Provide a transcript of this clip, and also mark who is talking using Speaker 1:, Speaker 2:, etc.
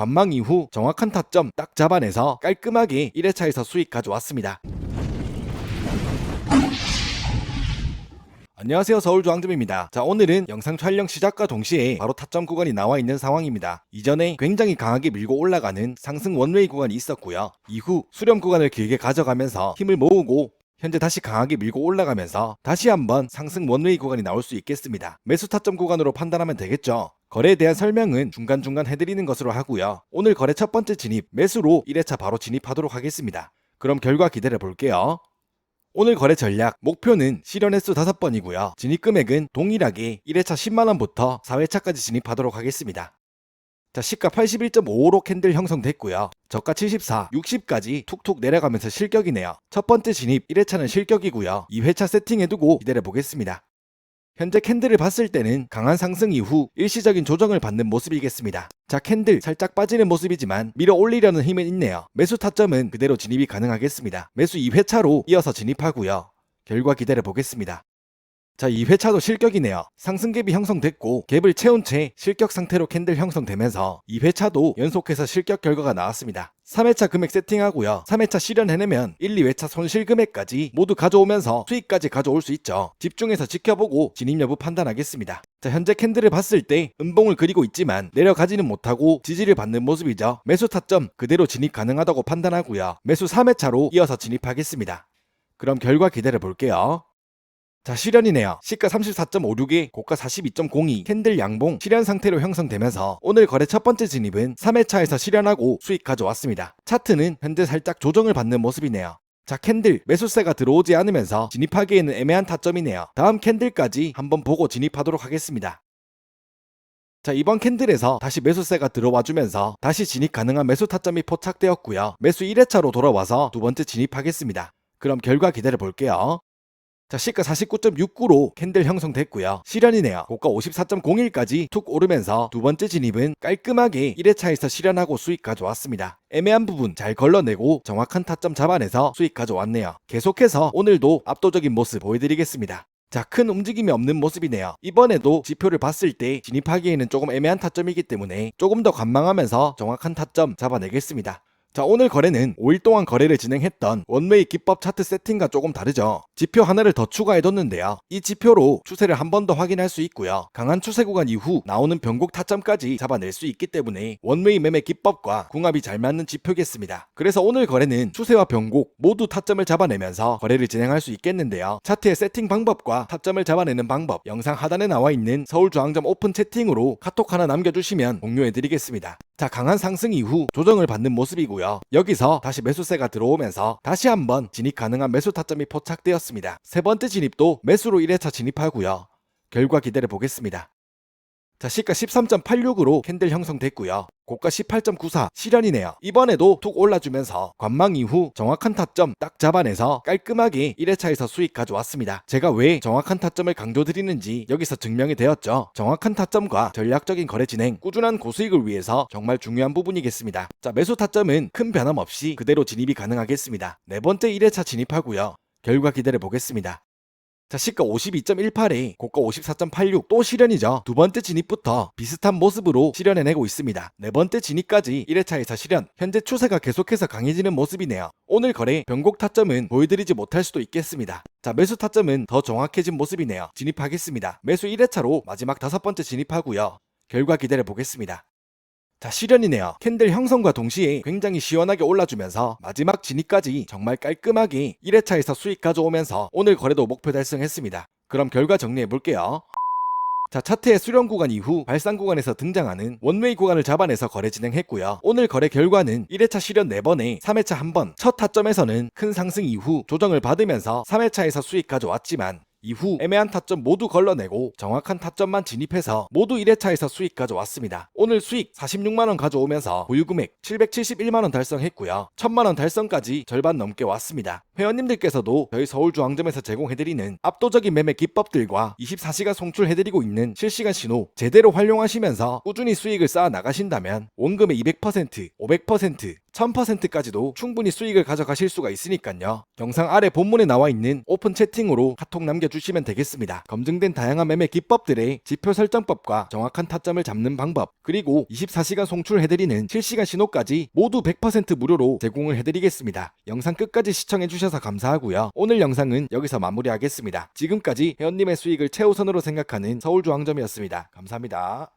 Speaker 1: 관망 이후 정확한 타점 딱 잡아내서 깔끔하게 1회차에서 수익 가져왔습니다. 안녕하세요 서울중앙점입니다. 자 오늘은 영상 촬영 시작과 동시에 바로 타점 구간이 나와 있는 상황입니다. 이전에 굉장히 강하게 밀고 올라가는 상승 원웨이 구간이 있었고요. 이후 수렴 구간을 길게 가져가면서 힘을 모으고 현재 다시 강하게 밀고 올라가면서 다시 한번 상승 원웨이 구간이 나올 수 있겠습니다. 매수 타점 구간으로 판단하면 되겠죠. 거래에 대한 설명은 중간중간 해드리는 것으로 하고요. 오늘 거래 첫 번째 진입 매수로 1회차 바로 진입하도록 하겠습니다. 그럼 결과 기다려 볼게요. 오늘 거래 전략 목표는 실현 횟수 5번이고요. 진입 금액은 동일하게 1회차 10만원부터 4회차까지 진입하도록 하겠습니다. 자, 시가 81.55로 캔들 형성됐고요. 저가 74, 60까지 툭툭 내려가면서 실격이네요. 첫 번째 진입 1회차는 실격이고요. 2회차 세팅해두고 기다려 보겠습니다. 현재 캔들을 봤을 때는 강한 상승 이후 일시적인 조정을 받는 모습이겠습니다. 자, 캔들 살짝 빠지는 모습이지만 밀어 올리려는 힘은 있네요. 매수 타점은 그대로 진입이 가능하겠습니다. 매수 2회차로 이어서 진입하고요. 결과 기다려 보겠습니다. 자, 2회차도 실격이네요. 상승갭이 형성됐고 갭을 채운 채 실격 상태로 캔들 형성되면서 2회차도 연속해서 실격 결과가 나왔습니다. 3회차 금액 세팅하고요. 3회차 실현해내면 1, 2회차 손실 금액까지 모두 가져오면서 수익까지 가져올 수 있죠. 집중해서 지켜보고 진입 여부 판단하겠습니다. 자, 현재 캔들을 봤을 때 음봉을 그리고 있지만 내려가지는 못하고 지지를 받는 모습이죠. 매수 타점 그대로 진입 가능하다고 판단하고요. 매수 3회차로 이어서 진입하겠습니다. 그럼 결과 기다려 볼게요. 자 실현이네요. 시가 34.56에 고가 42.02 캔들 양봉 실현 상태로 형성되면서 오늘 거래 첫 번째 진입은 3회차에서 실현하고 수익 가져왔습니다. 차트는 현재 살짝 조정을 받는 모습이네요. 자 캔들 매수세가 들어오지 않으면서 진입하기에는 애매한 타점이네요. 다음 캔들까지 한번 보고 진입하도록 하겠습니다. 자 이번 캔들에서 다시 매수세가 들어와 주면서 다시 진입 가능한 매수 타점이 포착되었고요. 매수 1회차로 돌아와서 두 번째 진입하겠습니다. 그럼 결과 기다려 볼게요. 자, 시가 49.69로 캔들 형성됐고요. 실현이네요. 고가 54.01까지 툭 오르면서 두 번째 진입은 깔끔하게 1회차에서 실현하고 수익 가져왔습니다. 애매한 부분 잘 걸러내고 정확한 타점 잡아내서 수익 가져왔네요. 계속해서 오늘도 압도적인 모습 보여드리겠습니다. 자, 큰 움직임이 없는 모습이네요. 이번에도 지표를 봤을 때 진입하기에는 조금 애매한 타점이기 때문에 조금 더 관망하면서 정확한 타점 잡아내겠습니다. 자 오늘 거래는 5일 동안 거래를 진행했던 원웨이 기법 차트 세팅과 조금 다르죠. 지표 하나를 더 추가해뒀는데요. 이 지표로 추세를 한 번 더 확인할 수 있고요. 강한 추세 구간 이후 나오는 변곡 타점까지 잡아낼 수 있기 때문에 원웨이 매매 기법과 궁합이 잘 맞는 지표겠습니다. 그래서 오늘 거래는 추세와 변곡 모두 타점을 잡아내면서 거래를 진행할 수 있겠는데요. 차트의 세팅 방법과 타점을 잡아내는 방법 영상 하단에 나와 있는 서울중앙점 오픈 채팅으로 카톡 하나 남겨주시면 공유해드리겠습니다. 자 강한 상승 이후 조정을 받는 모습이고요. 여기서 다시 매수세가 들어오면서 다시 한번 진입 가능한 매수 타점이 포착되었습니다. 세 번째 진입도 매수로 1회차 진입하고요. 결과 기다려 보겠습니다. 자 시가 13.86으로 캔들 형성됐고요. 고가 18.94 실현이네요. 이번에도 툭 올라주면서 관망 이후 정확한 타점 딱 잡아내서 깔끔하게 1회차에서 수익 가져왔습니다. 제가 왜 정확한 타점을 강조드리는지 여기서 증명이 되었죠. 정확한 타점과 전략적인 거래 진행, 꾸준한 고수익을 위해서 정말 중요한 부분이겠습니다. 자 매수 타점은 큰 변함 없이 그대로 진입이 가능하겠습니다. 네 번째 1회차 진입하고요. 결과 기다려 보겠습니다. 자, 시가 52.18에 고가 54.86 또 실현이죠. 두 번째 진입부터 비슷한 모습으로 실현해내고 있습니다. 네 번째 진입까지 1회차에서 실현. 현재 추세가 계속해서 강해지는 모습이네요. 오늘 거래 변곡 타점은 보여드리지 못할 수도 있겠습니다. 자, 매수 타점은 더 정확해진 모습이네요. 진입하겠습니다. 매수 1회차로 마지막 다섯 번째 진입하고요. 결과 기다려 보겠습니다. 자, 실현이네요. 캔들 형성과 동시에 굉장히 시원하게 올라주면서 마지막 진입까지 정말 깔끔하게 1회차에서 수익 가져오면서 오늘 거래도 목표 달성했습니다. 그럼 결과 정리해 볼게요. 자, 차트의 수렴 구간 이후 발상 구간에서 등장하는 원웨이 구간을 잡아내서 거래 진행했고요. 오늘 거래 결과는 1회차 실현 4번에 3회차 1번, 첫 타점에서는 큰 상승 이후 조정을 받으면서 3회차에서 수익 가져왔지만 이후 애매한 타점 모두 걸러내고 정확한 타점만 진입해서 모두 1회차에서 수익 가져왔습니다. 오늘 수익 46만원 가져오면서 보유금액 771만원 달성했고요. 1000만원 달성까지 절반 넘게 왔습니다. 회원님들께서도 저희 서울중앙점에서 제공해드리는 압도적인 매매 기법들과 24시간 송출해드리고 있는 실시간 신호 제대로 활용하시면서 꾸준히 수익을 쌓아 나가신다면 원금의 200%, 500%, 1000%까지도 충분히 수익을 가져가실 수가 있으니까요. 영상 아래 본문에 나와 있는 오픈 채팅으로 카톡 남겨주시면 되겠습니다. 검증된 다양한 매매 기법들의 지표 설정법과 정확한 타점을 잡는 방법, 그리고 24시간 송출해드리는 실시간 신호까지 모두 100% 무료로 제공을 해드리겠습니다. 영상 끝까지 시청해주셔서 감사하고요. 오늘 영상은 여기서 마무리하겠습니다. 지금까지 회원님의 수익을 최우선으로 생각하는 서울중앙점이었습니다. 감사합니다.